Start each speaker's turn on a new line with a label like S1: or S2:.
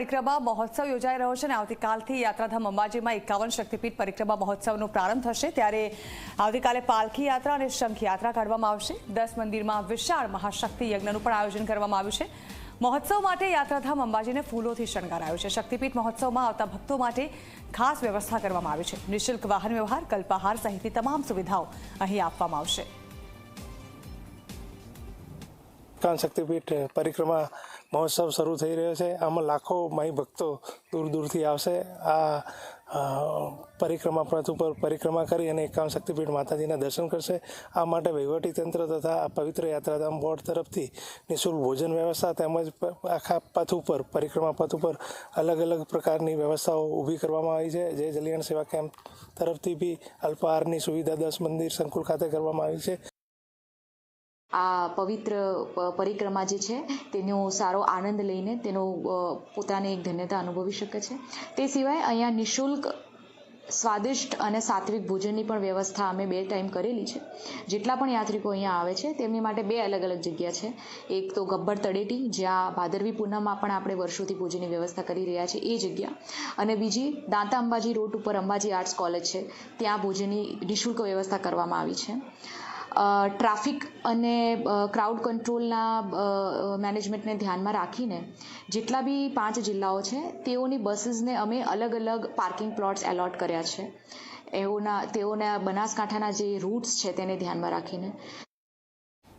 S1: પરિક્રમા મહોત્સવ યોજાઈ રહ્યો છે અને આવતીકાલથી યાત્રાધામ અંબાજીમાં એકાવન શક્તિપીઠ પરિક્રમા મહોત્સવનો પ્રારંભ થશે. ત્યારે આવતીકાલે પાલખી યાત્રા અને શંખ યાત્રા કાઢવામાં આવશે. દસ મંદિરમાં વિશાળ મહાશક્તિ યજ્ઞનું પણ આયોજન કરવામાં આવ્યું છે. મહોત્સવ માટે યાત્રાધામ અંબાજીને ફૂલોથી શણગારાયું છે. શક્તિપીઠ મહોત્સવમાં આવતા ભક્તો માટે ખાસ વ્યવસ્થા કરવામાં આવી છે. નિઃશુલ્ક વાહન વ્યવહાર, કલ્પાહાર સહિતની તમામ સુવિધાઓ અહીં આપવામાં આવશે.
S2: કાન શક્તિપીઠ પરિક્રમા મહોત્સવ શરૂ થઈ રહ્યો છે. આમાં લાખો માઈ ભક્તો દૂર દૂરથી આવશે. આ પરિક્રમા પથ ઉપર પરિક્રમા કરી અને એકાવન શક્તિપીઠ માતાજીના દર્શન કરશે. આ માટે વહીવટી તંત્ર તથા આ પવિત્ર યાત્રાધામ બોર્ડ તરફથી નિઃશુલ્ક ભોજન વ્યવસ્થા તેમજ આખા પથ ઉપર, પરિક્રમા પથ ઉપર અલગ અલગ પ્રકારની વ્યવસ્થાઓ ઊભી કરવામાં આવી છે. જે જલિયાણ સેવા કેમ્પ તરફથી બી અલ્પાહારની સુવિધા દસ મંદિર સંકુલ ખાતે કરવામાં આવી છે.
S3: આ પવિત્ર પરિક્રમા જે છે, તેનો સારો આનંદ લઈને તેનો પોતાને એક ધન્યતા અનુભવી શકે છે. તે સિવાય અહીંયા નિઃશુલ્ક સ્વાદિષ્ટ અને સાત્વિક ભોજનની પણ વ્યવસ્થા અમે બે ટાઈમ કરેલી છે. જેટલા પણ યાત્રિકો અહીંયા આવે છે, તેમની માટે બે અલગ અલગ જગ્યા છે. એક તો ગબ્બર તળેટી, જ્યાં ભાદરવી પૂનમમાં પણ આપણે વર્ષોથી ભોજનની વ્યવસ્થા કરી રહ્યા છીએ, એ જગ્યા. અને બીજી દાંતા અંબાજી રોડ ઉપર અંબાજી આર્ટ્સ કોલેજ છે. ત્યાં ભોજનની નિઃશુલ્ક વ્યવસ્થા કરવામાં આવી છે. ટ્રાફિક અને ક્રાઉડ કંટ્રોલના મેનેજમેન્ટને ધ્યાનમાં રાખીને જેટલા બી પાંચ જિલ્લાઓ છે, તેઓની બસીસને અમે અલગ અલગ પાર્કિંગ પ્લોટ્સ એલોટ કર્યા છે. એઓના, તેઓના બનાસકાંઠાના જે રૂટ્સ છે, તેને ધ્યાનમાં રાખીને.